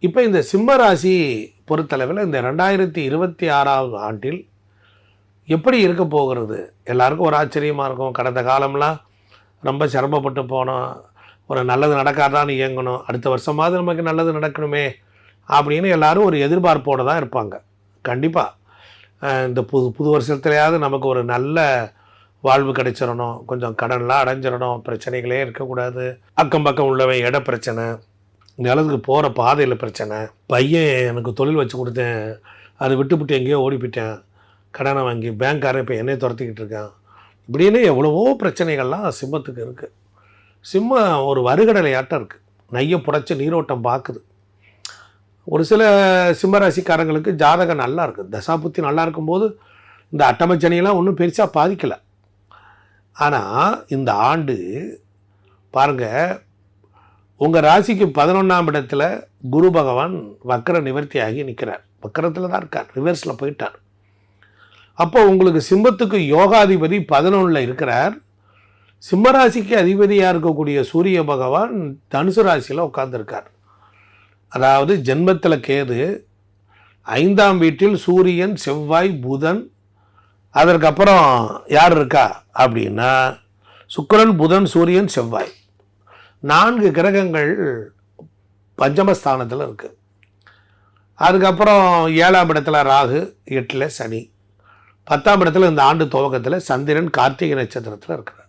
இப்போ இந்த சிம்ம ராசி பொறுத்தளவில் இந்த ரெண்டாயிரத்தி இருபத்தி ஆறாவது ஆண்டில் எப்படி இருக்க போகிறது? எல்லாருக்கும் ஒரு ஆச்சரியமாக இருக்கும். கடந்த காலம்லாம் ரொம்ப சிரமப்பட்டு போனோம். ஒரு நல்லது நடக்காதான்னு இயங்கணும். அடுத்த வருஷமாவது நமக்கு நல்லது நடக்கணுமே அப்படின்னு எல்லாரும் ஒரு எதிர்பார்ப்போடு தான் இருப்பாங்க. கண்டிப்பாக இந்த புது புது வருஷத்துலையாவது நமக்கு ஒரு நல்ல வாழ்வு கிடைச்சிடணும். கொஞ்சம் கடன்லாம் அடைஞ்சிடணும். பிரச்சனைகளே இருக்கக்கூடாது. அக்கம் பக்கம் உள்ளவன் இட பிரச்சனை. நிலத்துக்கு போகிற பாதையில் பிரச்சனை. பையன் எனக்கு தொழில் வச்சு கொடுத்தேன். அதை விட்டுவிட்டு எங்கேயோ ஓடி போயிட்டேன். கடனை வாங்கி பேங்க்காரன் இப்போ என்னைய துரத்திக்கிட்டு இருக்கான். இப்படின்னு எவ்வளவோ பிரச்சனைகள்லாம் சிம்மத்துக்கு இருக்குது சிம்மம் ஒரு வருகடலையாட்டம் இருக்குது நையை புடைச்சி நீரோட்டம் பார்க்குது ஒரு சில சிம்மராசிக்காரங்களுக்கு ஜாதகம் நல்லா இருக்குது தசாபுத்தி நல்லா இருக்கும்போது இந்த அட்டமச்சனியெல்லாம் ஒன்றும் பெருசாக பாதிக்கலை. ஆனால் இந்த ஆண்டு பாருங்கள் உங்கள் ராசிக்கு பதினொன்றாம் இடத்துல குரு பகவான் வக்கர நிவர்த்தி ஆகி நிற்கிறார் வக்கரத்தில் தான் இருக்கார். ரிவர்ஸில் போயிட்டார். அப்போ உங்களுக்கு சிம்மத்துக்கு யோகாதிபதி பதினொன்றில் இருக்கிறார். சிம்மராசிக்கு அதிபதியாக இருக்கக்கூடிய சூரிய பகவான் தனுசு ராசியில் உட்காந்துருக்கார் அதாவது ஜென்மத்தில் கேது ஐந்தாம் வீட்டில் சூரியன் செவ்வாய் புதன் அதற்கப்புறம் யார் இருக்கா அப்படின்னா சுக்கரன் புதன் சூரியன் செவ்வாய். நான்கு கிரகங்கள் பஞ்சமஸ்தானத்தில் இருக்குது அதுக்கப்புறம் ஏழாம் இடத்துல ராகு எட்டில் சனி. பத்தாம் இடத்துல இந்த ஆண்டு துவக்கத்தில் சந்திரன் கார்த்திகை நட்சத்திரத்தில் இருக்கிறார்.